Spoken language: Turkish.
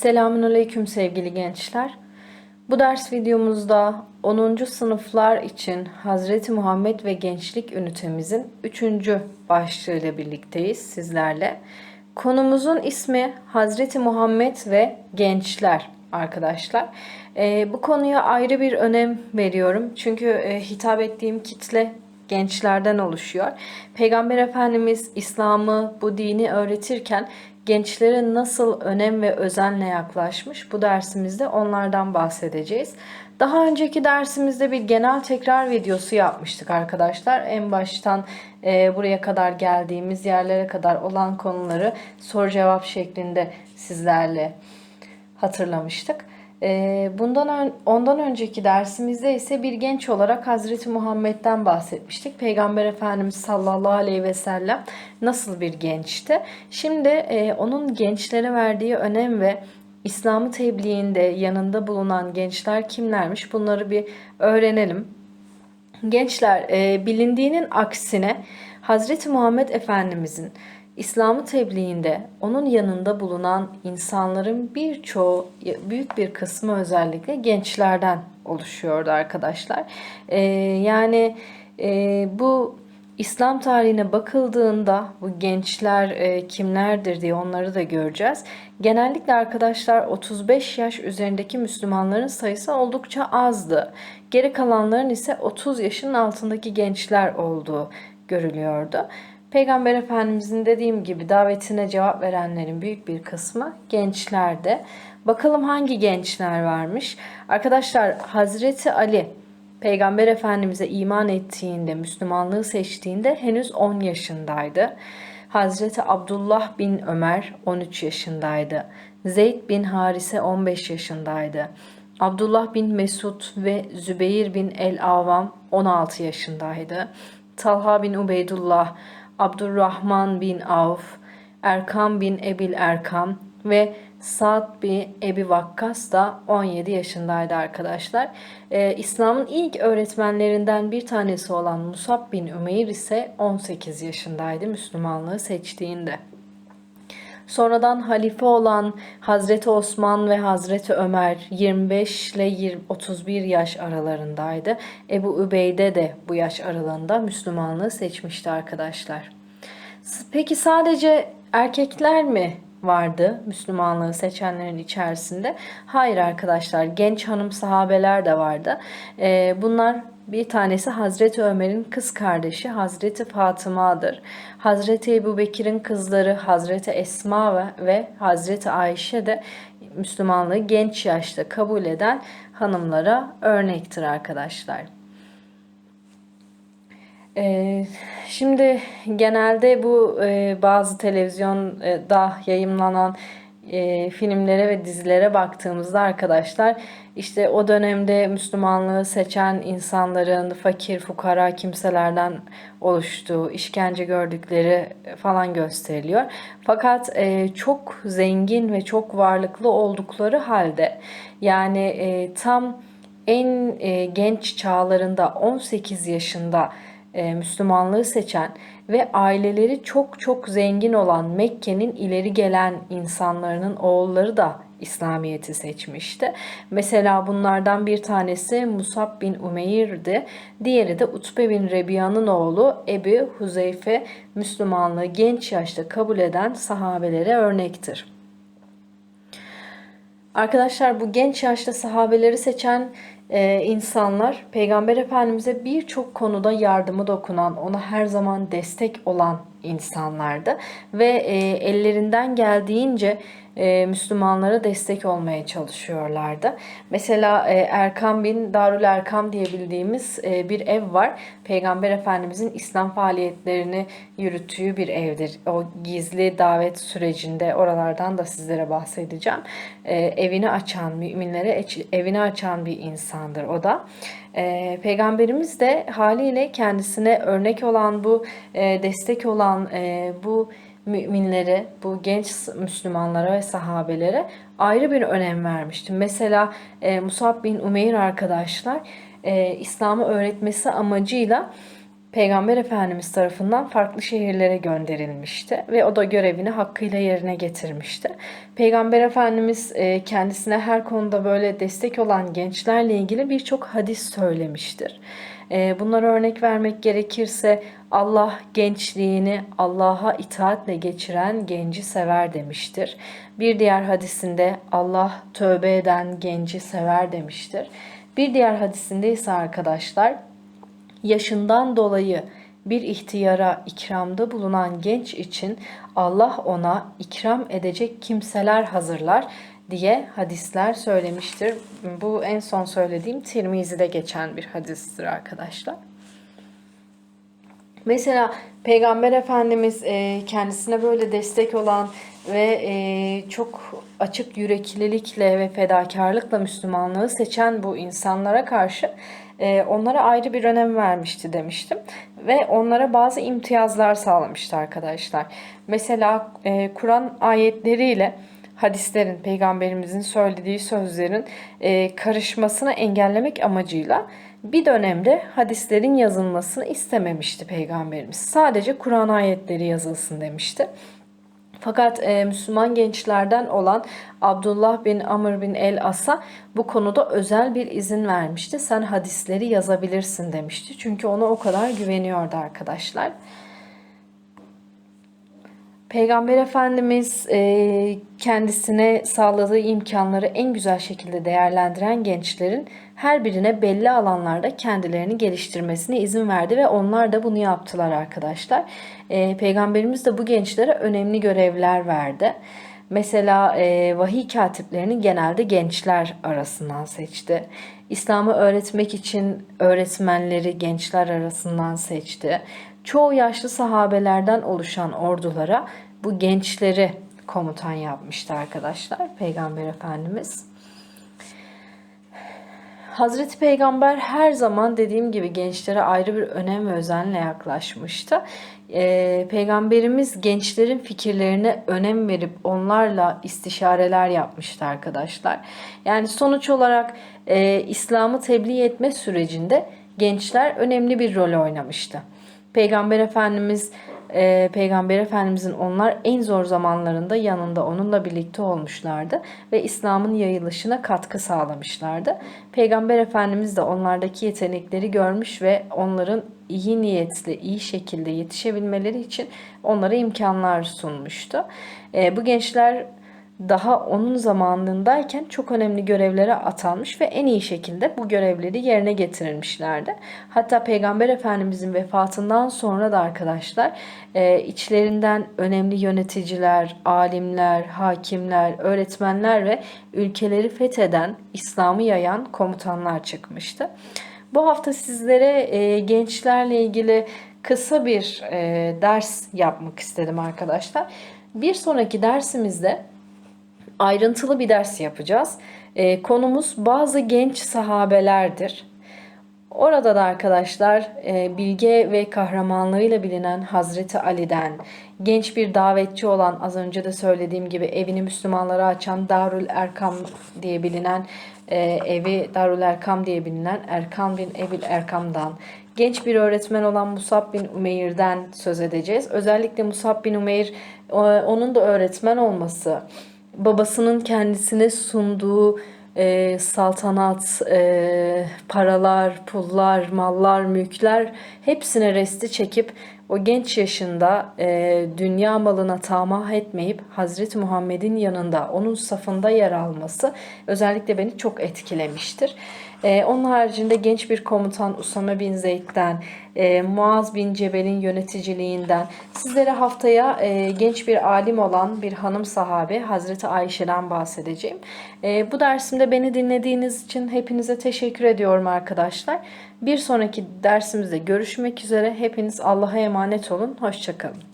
Selamünaleyküm sevgili gençler. Bu ders videomuzda 10. sınıflar için Hazreti Muhammed ve Gençlik ünitemizin 3. başlığıyla birlikteyiz sizlerle. Konumuzun ismi Hazreti Muhammed ve Gençler arkadaşlar. Ee, bu konuya ayrı bir önem veriyorum. Çünkü e, hitap ettiğim kitle gençlerden oluşuyor. Peygamber Efendimiz İslam'ı, bu dini öğretirken gençlere nasıl önem ve özenle yaklaşmış bu dersimizde onlardan bahsedeceğiz. Daha önceki dersimizde bir genel tekrar videosu yapmıştık arkadaşlar. En baştan e, buraya kadar geldiğimiz yerlere kadar olan konuları soru cevap şeklinde sizlerle hatırlamıştık. Ee, bundan ondan önceki dersimizde ise bir genç olarak Hazreti Muhammed'den bahsetmiştik. Peygamber Efendimiz sallallahu aleyhi ve sellem nasıl bir gençti? Şimdi e, onun gençlere verdiği önem ve İslam'ı tebliğinde yanında bulunan gençler kimlermiş? Bunları bir öğrenelim. Gençler e, bilindiğinin aksine Hazreti Muhammed Efendimizin İslam'ı tebliğinde onun yanında bulunan insanların birçoğu, büyük bir kısmı özellikle gençlerden oluşuyordu arkadaşlar. Ee, yani e, bu İslam tarihine bakıldığında bu gençler e, kimlerdir diye onları da göreceğiz. Genellikle arkadaşlar 35 yaş üzerindeki Müslümanların sayısı oldukça azdı. Geri kalanların ise 30 yaşın altındaki gençler olduğu görülüyordu. Peygamber Efendimizin dediğim gibi davetine cevap verenlerin büyük bir kısmı gençlerde. Bakalım hangi gençler varmış? Arkadaşlar Hazreti Ali Peygamber Efendimiz'e iman ettiğinde, Müslümanlığı seçtiğinde henüz 10 yaşındaydı. Hazreti Abdullah bin Ömer 13 yaşındaydı. Zeyd bin Harise 15 yaşındaydı. Abdullah bin Mesud ve Zübeyir bin El-Avam 16 yaşındaydı. Talha bin Ubeydullah Abdurrahman bin Avf, Erkam bin Ebil Erkam ve Sa'd bin Ebi Vakkas da 17 yaşındaydı arkadaşlar. Ee, İslam'ın ilk öğretmenlerinden bir tanesi olan Musab bin Ümeyr ise 18 yaşındaydı Müslümanlığı seçtiğinde. Sonradan halife olan Hazreti Osman ve Hazreti Ömer 25 ile 31 yaş aralarındaydı. Ebu Übeyde de bu yaş aralığında Müslümanlığı seçmişti arkadaşlar. Peki sadece erkekler mi vardı Müslümanlığı seçenlerin içerisinde? Hayır arkadaşlar genç hanım sahabeler de vardı. Bunlar bir tanesi Hazreti Ömer'in kız kardeşi Hazreti Fatıma'dır. Hazreti Ebu Bekir'in kızları Hazreti Esma ve, Hazreti Ayşe de Müslümanlığı genç yaşta kabul eden hanımlara örnektir arkadaşlar. Ee, şimdi genelde bu e, bazı televizyonda yayınlanan e, filmlere ve dizilere baktığımızda arkadaşlar işte o dönemde Müslümanlığı seçen insanların fakir, fukara kimselerden oluştuğu, işkence gördükleri falan gösteriliyor. Fakat e, çok zengin ve çok varlıklı oldukları halde yani e, tam en e, genç çağlarında 18 yaşında e, Müslümanlığı seçen ve aileleri çok çok zengin olan Mekke'nin ileri gelen insanların oğulları da İslamiyet'i seçmişti. Mesela bunlardan bir tanesi Musab bin Umeyr'di. Diğeri de Utbe bin Rebiya'nın oğlu Ebu Huzeyfe Müslümanlığı genç yaşta kabul eden sahabelere örnektir. Arkadaşlar bu genç yaşta sahabeleri seçen e, insanlar Peygamber Efendimiz'e birçok konuda yardımı dokunan, ona her zaman destek olan insanlardı. Ve e, ellerinden geldiğince e, Müslümanlara destek olmaya çalışıyorlardı. Mesela e, Erkam bin Darül Erkam diye bildiğimiz e, bir ev var. Peygamber Efendimizin İslam faaliyetlerini yürüttüğü bir evdir. O gizli davet sürecinde oralardan da sizlere bahsedeceğim. E, evini açan, müminlere evini açan bir insandır o da. Peygamberimiz de haliyle kendisine örnek olan bu destek olan e, bu müminlere, bu genç Müslümanlara ve sahabelere ayrı bir önem vermişti. Mesela e, Musab bin Umeyr arkadaşlar e, İslam'ı öğretmesi amacıyla Peygamber Efendimiz tarafından farklı şehirlere gönderilmişti ve o da görevini hakkıyla yerine getirmişti. Peygamber Efendimiz e, kendisine her konuda böyle destek olan gençlerle ilgili birçok hadis söylemiştir. E, bunlara örnek vermek gerekirse Allah gençliğini Allah'a itaatle geçiren genci sever demiştir. Bir diğer hadisinde Allah tövbe eden genci sever demiştir. Bir diğer hadisinde ise arkadaşlar yaşından dolayı bir ihtiyara ikramda bulunan genç için Allah ona ikram edecek kimseler hazırlar diye hadisler söylemiştir. Bu en son söylediğim Tirmizi'de geçen bir hadistir arkadaşlar. Mesela Peygamber Efendimiz e, kendisine böyle destek olan ve e, çok açık yüreklilikle ve fedakarlıkla Müslümanlığı seçen bu insanlara karşı e, onlara ayrı bir önem vermişti demiştim. Ve onlara bazı imtiyazlar sağlamıştı arkadaşlar. Mesela Kur'an ayetleriyle hadislerin, peygamberimizin söylediği sözlerin e, karışmasını engellemek amacıyla bir dönemde hadislerin yazılmasını istememişti peygamberimiz. Sadece Kur'an ayetleri yazılsın demişti. Fakat e, Müslüman gençlerden olan Abdullah bin Amr bin El As'a bu konuda özel bir izin vermişti. Sen hadisleri yazabilirsin demişti. Çünkü ona o kadar güveniyordu arkadaşlar. Peygamber Efendimiz e, kendisine sağladığı imkanları en güzel şekilde değerlendiren gençlerin her birine belli alanlarda kendilerini geliştirmesine izin verdi ve onlar da bunu yaptılar arkadaşlar. E, Peygamberimiz de bu gençlere önemli görevler verdi. Mesela e, vahiy katiplerini genelde gençler arasından seçti. İslam'ı öğretmek için öğretmenleri gençler arasından seçti. Çoğu yaşlı sahabelerden oluşan ordulara bu gençleri komutan yapmıştı arkadaşlar Peygamber Efendimiz. Hazreti Peygamber her zaman dediğim gibi gençlere ayrı bir önem ve özenle yaklaşmıştı. Ee, Peygamberimiz gençlerin fikirlerine önem verip onlarla istişareler yapmıştı arkadaşlar. Yani sonuç olarak e, İslam'ı tebliğ etme sürecinde gençler önemli bir rol oynamıştı. Peygamber Efendimiz e, Peygamber Efendimizin onlar en zor zamanlarında yanında onunla birlikte olmuşlardı ve İslam'ın yayılışına katkı sağlamışlardı. Peygamber Efendimiz de onlardaki yetenekleri görmüş ve onların iyi niyetli, iyi şekilde yetişebilmeleri için onlara imkanlar sunmuştu. E, bu gençler daha onun zamanındayken çok önemli görevlere atanmış ve en iyi şekilde bu görevleri yerine getirilmişlerdi. Hatta Peygamber Efendimizin vefatından sonra da arkadaşlar e, içlerinden önemli yöneticiler, alimler, hakimler, öğretmenler ve ülkeleri fetheden, İslam'ı yayan komutanlar çıkmıştı. Bu hafta sizlere e, gençlerle ilgili kısa bir e, ders yapmak istedim arkadaşlar. Bir sonraki dersimizde ayrıntılı bir ders yapacağız. E, konumuz bazı genç sahabelerdir. Orada da arkadaşlar e, bilge ve kahramanlığıyla bilinen Hazreti Ali'den, genç bir davetçi olan az önce de söylediğim gibi evini Müslümanlara açan Darül Erkam diye bilinen e, evi Darül Erkam diye bilinen Erkam bin Ebil Erkam'dan, genç bir öğretmen olan Musab bin Umeyr'den söz edeceğiz. Özellikle Musab bin Umeyr onun da öğretmen olması, babasının kendisine sunduğu e, saltanat, e, paralar, pullar, mallar, mülkler hepsine resti çekip o genç yaşında e, dünya malına tamah etmeyip Hazreti Muhammed'in yanında onun safında yer alması özellikle beni çok etkilemiştir. E, onun haricinde genç bir komutan Usame bin Zeyd'den, e, Muaz bin Cebel'in yöneticiliğinden, sizlere haftaya e, genç bir alim olan bir hanım sahabe Hazreti Ayşe'den bahsedeceğim. E, bu dersimde beni dinlediğiniz için hepinize teşekkür ediyorum arkadaşlar. Bir sonraki dersimizde görüşmek üzere. Hepiniz Allah'a emanet olun. Hoşçakalın.